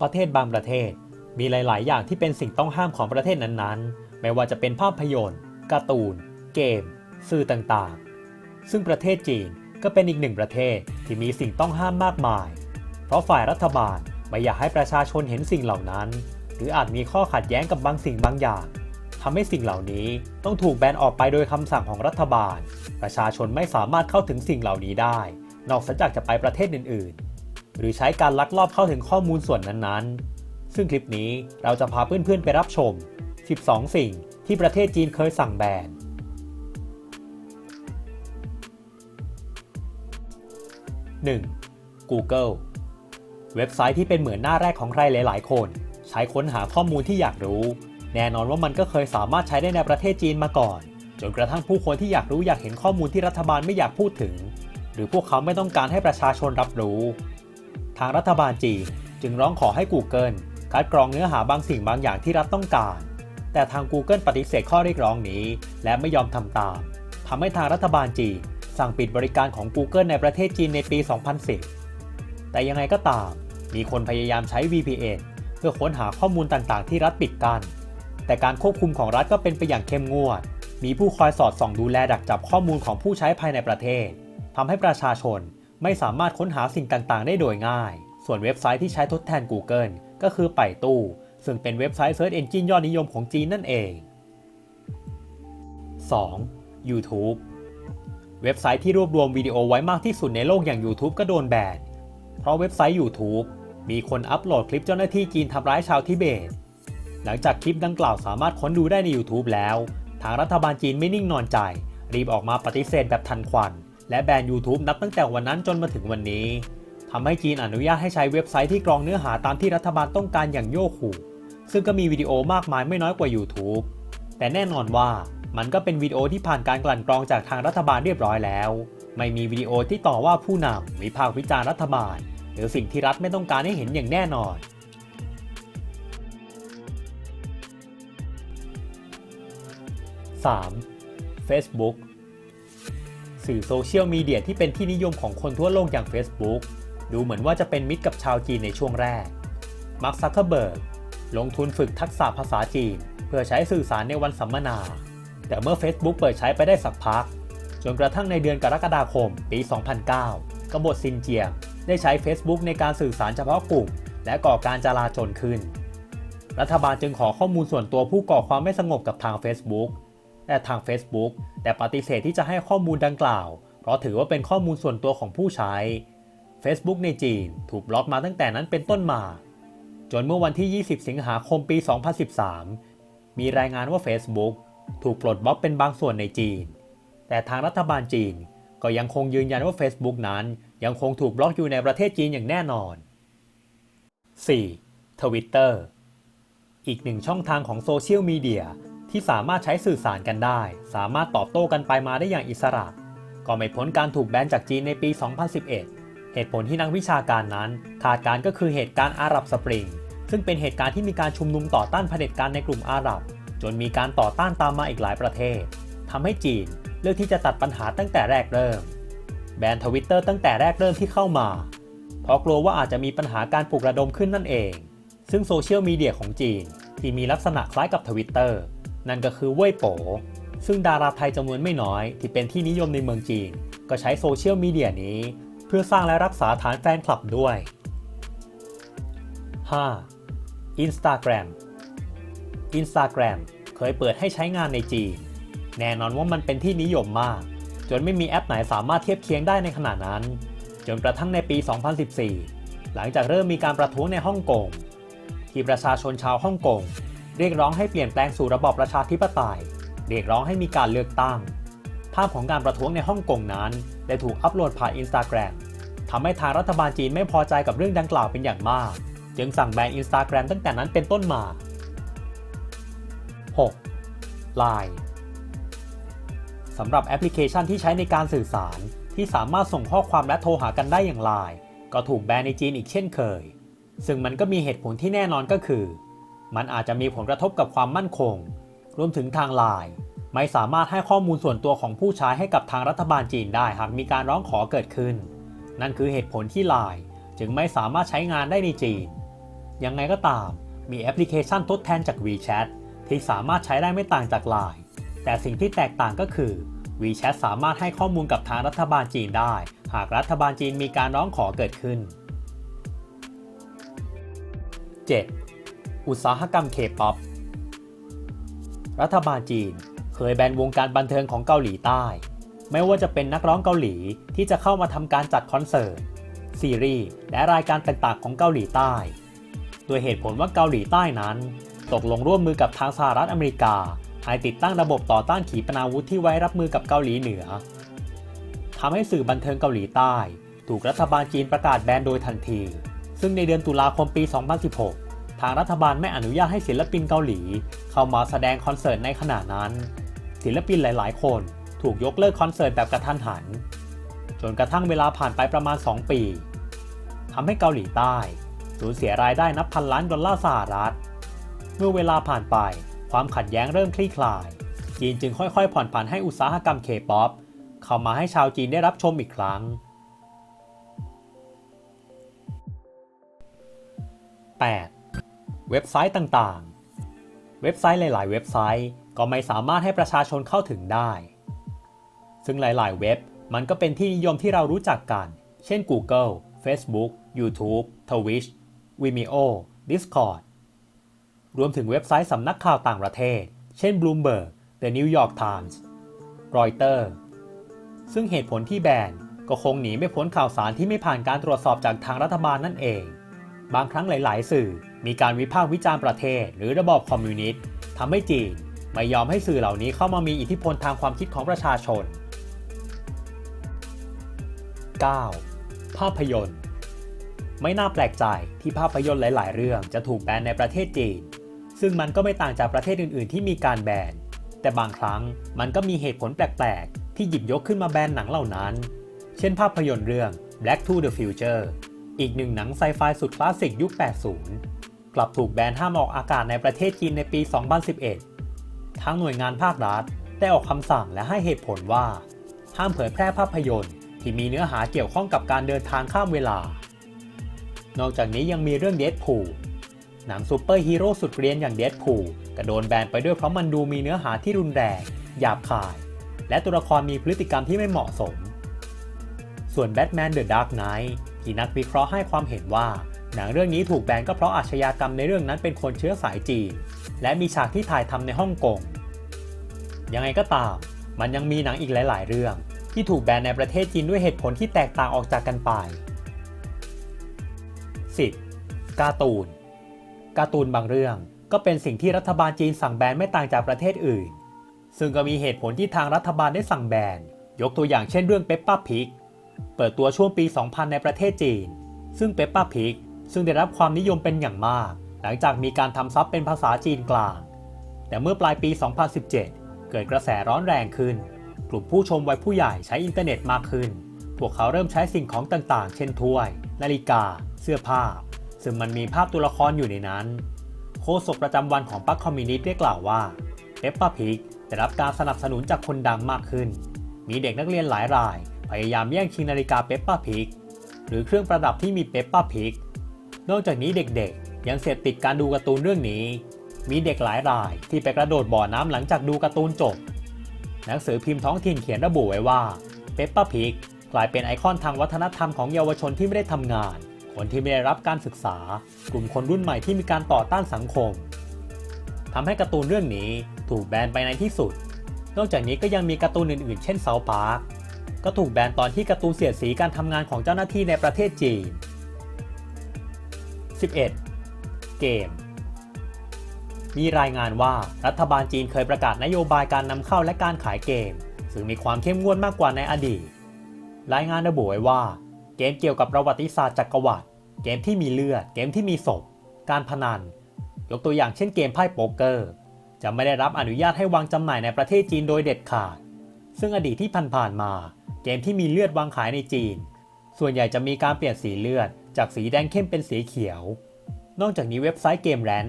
ประเทศบางประเทศ มีหลาย ๆ อย่างที่เป็นสิ่งต้องห้ามของประเทศนั้น ๆ ไม่ว่าจะเป็นภาพยนตร์ การ์ตูน เกม สื่อต่าง ๆ ซึ่งประเทศจีนก็เป็นอีกหนึ่งประเทศที่มีสิ่งต้องห้ามมากมาย เพราะฝ่ายรัฐบาลไม่อยากให้ประชาชนเห็นสิ่งเหล่านั้น หรืออาจมีข้อขัดแย้งกับบางสิ่งบางอย่างทำให้สิ่งเหล่านี้ต้องถูกแบนออกไปโดยคำสั่งของรัฐบาล ประชาชนไม่สามารถเข้าถึงสิ่งเหล่านี้ได้ นอกจากจะไปประเทศอื่น ๆ หรือใช้การลักลอบเข้าถึงข้อมูลส่วนนั้นๆ ซึ่งคลิปนี้เราจะพาเพื่อนๆไปรับชม 12 สิ่งที่ประเทศจีนเคยสั่งแบน 1. Google เว็บไซต์ที่เป็นเหมือนหน้าแรกของใครหลาย ๆ คน ใช้ค้นหาข้อมูลที่อยากรู้ แน่นอนว่ามันก็เคยสามารถใช้ได้ในประเทศจีนมาก่อน จนกระทั่งผู้คนที่อยากรู้อยากเห็นข้อมูลที่รัฐบาลไม่อยากพูดถึง หรือพวกเขาไม่ต้องการให้ประชาชนรับรู้ ทางรัฐบาลจีนจึงร้องขอให้ Google คัดกรองเนื้อหาบางสิ่งบางอย่างที่รัฐต้องการ แต่ทาง Google ปฏิเสธข้อเรียกร้องนี้ และไม่ยอมทำตาม ทำให้ทางรัฐบาลจีนสั่งปิดบริการของ Google ในประเทศจีนในปี 2010 แต่ยังไงก็ตาม มีคนพยายามใช้ VPN เพื่อค้นหาข้อมูลต่างๆ ที่รัฐปิดกัน้น แต่การควบคุมของรัฐก็เป็นไปอย่างเข้มงวด มีผู้คอยสอดส่องดูแลดักจับข้อมูลของผู้ใช้ภายในประเทศ ทำให้ประชาชน ไม่สามารถค้นหาสิ่งต่างๆ ได้โดยง่าย ส่วนเว็บไซต์ที่ใช้ทดแทน Google ก็คือไปตู้ ซึ่งเป็นเว็บไซต์ Search Engine ยอดนิยมของจีนนั่นเอง 2. YouTube เว็บไซต์ที่รวบรวมวิดีโอไว้มากที่สุดในโลกอย่าง YouTube ก็โดนแบน เพราะเว็บไซต์ YouTube มีคนอัปโหลดคลิปเจ้าหน้าที่จีนทำร้ายชาวทิเบต หลังจากคลิปดังกล่าวสามารถค้นดูได้ใน YouTube แล้ว ทางรัฐบาลจีนไม่นิ่งนอนใจ รีบออกมาปฏิเสธแบบทันควัน และแบน YouTube นับตั้งแต่วันนั้นจนมาถึงวันนี้ทำให้จีนอนุญาตให้ใช้เว็บไซต์ที่กรองเนื้อหาตามที่รัฐบาลต้องการอย่างโยกหูซึ่งก็มีวิดีโอมากมายไม่น้อยกว่า YouTube แต่แน่นอนว่ามันก็เป็นวิดีโอที่ผ่านการกลั่นกรองจากทางรัฐบาลเรียบร้อยแล้ว ไม่มีวิดีโอที่ต่อว่าผู้นำวิพากษ์วิจารณ์รัฐบาล หรือสิ่งที่รัฐไม่ต้องการให้เห็นอย่างแน่นอน 3. Facebook สื่อโซเชียลมีเดียที่เป็นที่นิยมของคนทั่วโลกอย่าง Facebook ดูเหมือนว่าจะเป็นมิตรกับชาวจีนในช่วงแรก มาร์คซักเคอร์เบิร์กลงทุนฝึกทักษะภาษาจีน เพื่อใช้สื่อสารในวันสัมมนา แต่เมื่อ Facebook เปิดใช้ไปได้สักพัก จนกระทั่งในเดือนกรกฎาคม ปี 2009 กบฏซินเจียง ได้ใช้ Facebook ในการสื่อสารเฉพาะกลุ่ม และก่อการจลาจลขึ้น รัฐบาลจึงขอข้อมูลส่วนตัวผู้ก่อความไม่สงบกับทาง Facebook แต่ทาง Facebook แต่ปฏิเสธที่จะให้ข้อมูลดังกล่าว เพราะถือว่าเป็นข้อมูลส่วนตัวของผู้ใช้ Facebook ในจีนถูกบล็อกมาตั้งแต่นั้นเป็นต้นมา จนเมื่อวันที่ 20 สิงหาคมปี 2013 มีรายงานว่า Facebook ถูกปลดบล็อกเป็นบางส่วนในจีน แต่ทางรัฐบาลจีนก็ยังคงยืนยันว่า Facebook นั้นยังคงถูกบล็อกอยู่ในประเทศจีนอย่างแน่นอน 4. Twitter อีกหนึ่งช่องทางของโซเชียลมีเดีย ที่สามารถใช้สื่อสารกันได้ สามารถตอบโต้กันไปมาได้อย่างอิสระ ก็ไม่พ้นการถูกแบนจากจีนในปี 2011 เหตุผลที่นักวิชาการนั้นคาดการก็คือเหตุการณ์อาหรับสปริง ซึ่งเป็นเหตุการณ์ที่มีการชุมนุมต่อต้านเผด็จการในกลุ่มอาหรับ จนมีการต่อต้านตามมาอีกหลายประเทศทำให้จีนเลือกที่จะตัดปัญหาตั้งแต่แรกเริ่ม แบนทวิตเตอร์ตั้งแต่แรกเริ่มที่เข้ามา เพราะกลัวว่าอาจจะมีปัญหาการปลุกระดมขึ้นนั่นเอง ซึ่งโซเชียลมีเดียของจีนที่มีลักษณะคล้ายกับทวิตเตอร์ นั่นก็คือเว่ยโป๋ซึ่งดาราไทยจำนวนไม่น้อยที่เป็นที่นิยมในเมืองจีน ก็ใช้โซเชียลมีเดียนี้ เพื่อสร้างและรักษาฐานแฟนคลับด้วย 5. Instagram Instagram เคยเปิดให้ใช้งานในจีน แน่นอนว่ามันเป็นที่นิยมมาก จนไม่มีแอปไหนสามารถเทียบเคียงได้ในขณะนั้น จนกระทั่งในปี 2014 หลังจากเริ่มมีการประท้วงในฮ่องกง ที่ประชาชนชาวฮ่องกง เรียกร้องให้เปลี่ยนแปลงสู่ระบอบประชาธิปไตย เรียกร้องให้มีการเลือกตั้ง ภาพของการประท้วงในฮ่องกงนั้น ได้ถูกอัปโหลดผ่านอินสตาแกรมทำให้ทางรัฐบาลจีนไม่พอใจกับเรื่องดังกล่าวเป็นอย่างมาก จึงสั่งแบนอินสตาแกรมตั้งแต่นั้นเป็นต้นมา 6. Line สำหรับแอปพลิเคชันที่ใช้ในการสื่อสาร ที่สามารถส่งข้อความและโทรหากันได้อย่าง Line ก็ถูกแบนในจีนอีกเช่นเคย ซึ่งมันก็มีเหตุผลที่แน่นอนก็คือ มันอาจจะมีผลกระทบกับความมั่นคง รวมถึงทางไลน์ไม่สามารถให้ข้อมูลส่วนตัวของผู้ใช้ให้กับทางรัฐบาลจีนได้หากมีการร้องขอเกิดขึ้น นั่นคือเหตุผลที่ไลน์จึงไม่สามารถใช้งานได้ในจีน ยังไงก็ตาม มีแอปพลิเคชันทดแทนจาก WeChat ที่สามารถใช้ได้ไม่ต่างจาก Line แต่สิ่งที่แตกต่างก็คือ WeChat สามารถให้ข้อมูลกับทางรัฐบาลจีนได้ หากรัฐบาลจีนมีการร้องขอเกิดขึ้น 7. อุตสาหกรรมเคป๊อปรัฐบาลจีนเคยแบนวงการบันเทิงของเกาหลีใต้ ไม่ว่าจะเป็นนักร้องเกาหลีที่จะเข้ามาทำการจัดคอนเสิร์ต ซีรีส์และรายการต่างๆของเกาหลีใต้ โดยเหตุผลว่าเกาหลีใต้นั้น ตกลงร่วมมือกับทางสหรัฐอเมริกาให้ติดตั้งระบบต่อต้านขีปนาวุธที่ไว้รับมือกับเกาหลีเหนือทำให้สื่อบันเทิงเกาหลีใต้ ถูกรัฐบาลจีนประกาศแบนโดยทันที ซึ่งในเดือนตุลาคมปี 2016 ทางรัฐบาลไม่อนุญาตให้ศิลปินเกาหลี เข้ามาแสดงคอนเสิร์ตในขณะนั้น ศิลปินหลาย ๆ คนถูกยกเลิกคอนเสิร์ตแบบกระทันหัน จนกระทั่งเวลาผ่านไปประมาณ 2 ปีทำให้เกาหลีใต้สูญเสียรายได้นับพันล้านดอลลาร์สหรัฐ เมื่อเวลาผ่านไปความขัดแย้งเริ่มคลี่คลาย จีนจึงค่อย ๆ ผ่อนผันให้อุตสาหกรรมเคป๊อปเข้ามาให้ชาวจีนได้รับชมอีกครั้ง 8. เว็บไซต์ต่างๆ เว็บไซต์หลาย ๆ เว็บไซต์ก็ไม่สามารถให้ประชาชนเข้าถึงได้ ซึ่งหลาย ๆ เว็บมันก็เป็นที่นิยมที่เรารู้จักกัน เช่น Google Facebook YouTube Twitch Vimeo Discord รวมถึงเว็บไซต์สำนักข่าวต่างประเทศ เช่น Bloomberg The New York Times Reuters ซึ่งเหตุผลที่แบนก็คงหนีไม่พ้นข่าวสารที่ไม่ผ่านการตรวจสอบจากทางรัฐบาลนั่นเอง บางครั้งหลาย ๆ สื่อมีการวิพากษ์วิจารณ์ประเทศ หรือระบอบคอมมิวนิสต์ทำให้จีนไม่ยอมให้สื่อเหล่านี้เข้ามามีอิทธิพลทางความคิดของประชาชน 9. ภาพยนตร์ ไม่น่าแปลกใจที่ภาพยนตร์หลาย ๆ เรื่องจะถูกแบนในประเทศจีน ซึ่งมันก็ไม่ต่างจากประเทศอื่น ๆ ที่มีการแบน แต่บางครั้งมันก็มีเหตุผลแปลก ๆ ที่หยิบยกขึ้นมาแบนหนังเหล่านั้น เช่น ภาพยนตร์เรื่อง Black to the Future อีกหนึ่งหนังไซไฟสุดคลาสสิกยุค 80 กลับถูกแบนห้ามออกอากาศในประเทศจีนในปี 2011 ทั้งหน่วยงานภาครัฐได้ออกคำสั่งและให้เหตุผลว่า ห้ามเผยแพร่ภาพยนตร์ ที่มีเนื้อหาเกี่ยวข้องกับการเดินทางข้ามเวลา นอกจากนี้ยังมีเรื่องเด p พู l หนังซูเปอร์ฮีโร่สุดเรียนอย่างเด p พู l ก็โดนแบนไปด้วยเพราะมันดูมีเนื้อหาที่รุนแรง หยาบคาย และตัวละครมีพฤติกรรมที่ไม่เหมาะสม ส่วน Batman The Dark Knight ที่ นักวิเคราะห์ให้ความเห็นว่า หนังเรื่องนี้ถูกแบนก็เพราะอาชญากรรมในเรื่องนั้นเป็นคนเชื้อสายจีน และมีฉากที่ถ่ายทำในฮ่องกงยังไงก็ตาม มันยังมีหนังอีกหลาย ๆ เรื่อง ที่ถูกแบนในประเทศจีนด้วยเหตุผลที่แตกต่างออกจากกันไป 10. การ์ตูน การ์ตูนบางเรื่องก็เป็นสิ่งที่รัฐบาลจีนสั่งแบนไม่ต่างจากประเทศอื่น ซึ่งก็มีเหตุผลที่ทางรัฐบาลได้สั่งแบน ยกตัวอย่างเช่นเรื่องเปปป้าพิก เปิดตัวช่วงปี 2000 ในประเทศจีน ซึ่งเปปป้าพิกซึ่งได้รับความนิยมเป็นอย่างมาก หลังจากมีการทำซับเป็นภาษาจีนกลาง แต่เมื่อปลายปี 2017 เกิดกระแสร้อนแรงขึ้น กลุ่มผู้ชมวัยผู้ใหญ่ใช้อินเทอร์เน็ตมากขึ้น พวกเขาเริ่มใช้สิ่งของต่างๆ เช่นถ้วย นาฬิกา เสื้อผ้า ซึ่งมันมีภาพตัวละครอยู่ในนั้น โฆษกประจำวันของพรรคคอมมิวนิสต์ได้กล่าวว่าเปปป้าพิกได้รับการสนับสนุนจากคนดังมากขึ้น มีเด็กนักเรียนหลายราย พยายามแย่งชิงนาฬิกาเปปป้าพิกหรือเครื่องประดับที่มีเปปป้าพิกนอกจากนี้เด็กๆ ยังเสพติดการดูการ์ตูนเรื่องนี้ มีเด็กหลายรายที่ไปกระโดดบ่อน้ำหลังจากดูการ์ตูนจบ หนังสือพิมพ์ท้องถิ่นเขียนระบุไว้ว่าเปปป้าพิกกลายเป็นไอคอนทางวัฒนธรรมของเยาวชนที่ไม่ได้ทำงาน คนที่ไม่ได้รับการศึกษา กลุ่มคนรุ่นใหม่ที่มีการต่อต้านสังคมทำให้การ์ตูนเรื่องนี้ถูกแบนไปในที่สุด นอกจากนี้ก็ยังมีการ์ตูนอื่นๆ เช่นเซาพาร์ ก็ถูกแบนตอนที่การ์ตูนเสียดสีการทำงานของเจ้าหน้าที่ในประเทศจีน 11. เกม มีรายงานว่ารัฐบาลจีนเคยประกาศนโยบายการนำเข้าและการขายเกม ซึ่งมีความเข้มงวดมากกว่าในอดีต รายงานระบุไว้ว่า เกมเกี่ยวกับประวัติศาสตร์จักรวรรดิเกมที่มีเลือด เกมที่มีศพ การพนัน ยกตัวอย่างเช่นเกมไพ่โป๊กเกอร์ จะไม่ได้รับอนุญาตให้วางจำหน่ายในประเทศจีนโดยเด็ดขาด ซึ่งอดีตที่ผ่านๆมา เกมที่มีเลือดวางขายในจีน ส่วนใหญ่จะมีการเปลี่ยนสีเลือด จากสีแดงเข้มเป็นสีเขียว นอกจากนี้เว็บไซต์เกมแรน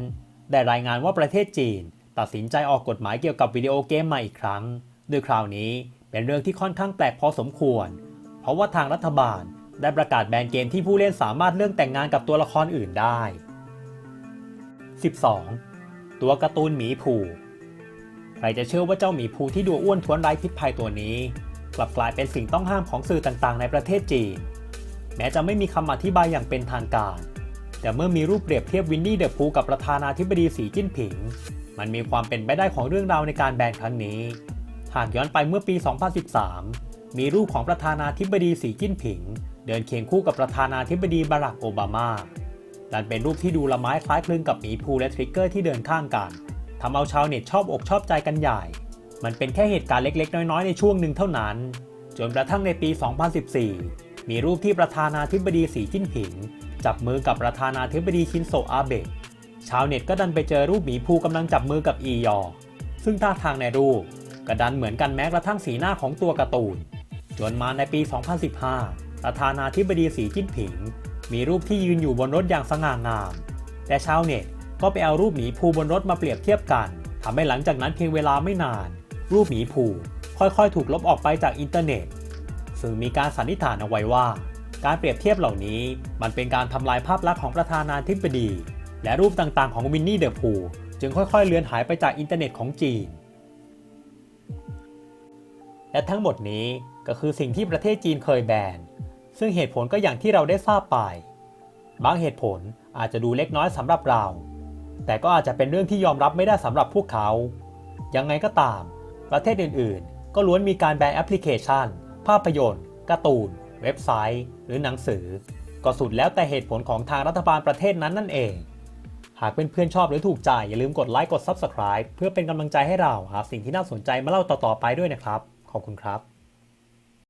ได้รายงานว่าประเทศจีน ตัดสินใจออกกฎหมายเกี่ยวกับวิดีโอเกมมาอีกครั้ง โดยคราวนี้เป็นเรื่องที่ค่อนข้างแปลกพอสมควร เพราะว่าทางรัฐบาลได้ประกาศแบนเกมที่ผู้เล่นสามารถเลือกแต่งงานกับตัวละครอื่นได้ 12. ตัวการ์ตูนหมีภูใครจะเชื่อว่าเจ้าหมีภูที่ดูอ้วนท้วนไร้พิษภัยตัวนี้ กลับกลายเป็นสิ่งต้องห้ามของสื่อต่างๆ ในประเทศจีน แม้จะไม่มีคำอธิบายอย่างเป็นทางการ แต่เมื่อมีรูปเปรียบเทียบวินนี่เดอะพูกับประธานาธิบดีสีจิ้นผิง มันมีความเป็นไปได้ของเรื่องราวในการแบนครั้งนี้ หากย้อนไปเมื่อปี 2013 มีรูปของประธานาธิบดีสีจิ้นผิง เดินเคียงคู่กับประธานาธิบดีบารักโอบามาดันเป็นรูปที่ดูละไม้คล้ายคลึงกับหมีภูและทริกเกอร์ที่เดินข้างกันทำเอาชาวเน็ตชอบอกชอบใจกันใหญ่ มันเป็นแค่เหตุการณ์เล็ก ๆ น้อย ๆ ในช่วงหนึ่งเท่านั้น จนกระทั่งในปี 2014 มีรูปที่ประธานาธิบดีสีจิ้นผิง จับมือกับประธานาธิบดีชินโซอาเบะ ชาวเน็ตก็ดันไปเจอรูปหมีภูกำลังจับมือกับอียอ ซึ่งท่าทางในรูปก็ดันเหมือนกันแม้กระทั่งสีหน้าของตัวการ์ตูน จนมาในปี 2015 ประธานาธิบดีสีจิ้นผิง มีรูปที่ยืนอยู่บนรถอย่างสง่างาม แต่ชาวเน็ตก็ไปเอารูปหมีภูบนรถมาเปรียบเทียบกันทำให้หลังจากนั้นเพียงเวลาไม่นาน รูปหมีภูค่อยๆ ถูกลบออกไปจากอินเทอร์เน็ต ซึ่งมีการสันนิษฐานเอาไว้ว่า การเปรียบเทียบเหล่านี้มันเป็นการทำลายภาพลักษณ์ของประธานาธิบดี และรูปต่างๆ ของวินนี่เดอะพูจึงค่อยๆ เลือนหายไปจากอินเทอร์เน็ตของจีน และทั้งหมดนี้ก็คือสิ่งที่ประเทศจีนเคยแบน ซึ่งเหตุผลก็อย่างที่เราได้ทราบไป บางเหตุผลอาจจะดูเล็กน้อยสำหรับเรา แต่ก็อาจจะเป็นเรื่องที่ยอมรับไม่ได้สำหรับพวกเขา ยังไงก็ตาม ประเทศอื่นๆ ก็ล้วนมีการแบนแอปพลิเคชัน ภาพยนตร์ การ์ตูน เว็บไซต์ หรือหนังสือ ก็สุดแล้วแต่เหตุผลของทางรัฐบาลประเทศนั้นนั่นเอง หากเเพื่อนๆชอบหรือถูกใจ อย่าลืมกดไลค์กด Subscribe เพื่อเป็นกำลังใจให้เราหาสิ่งที่น่าสนใจมาเล่าต่อๆไปด้วยนะครับ ขอบคุณครับ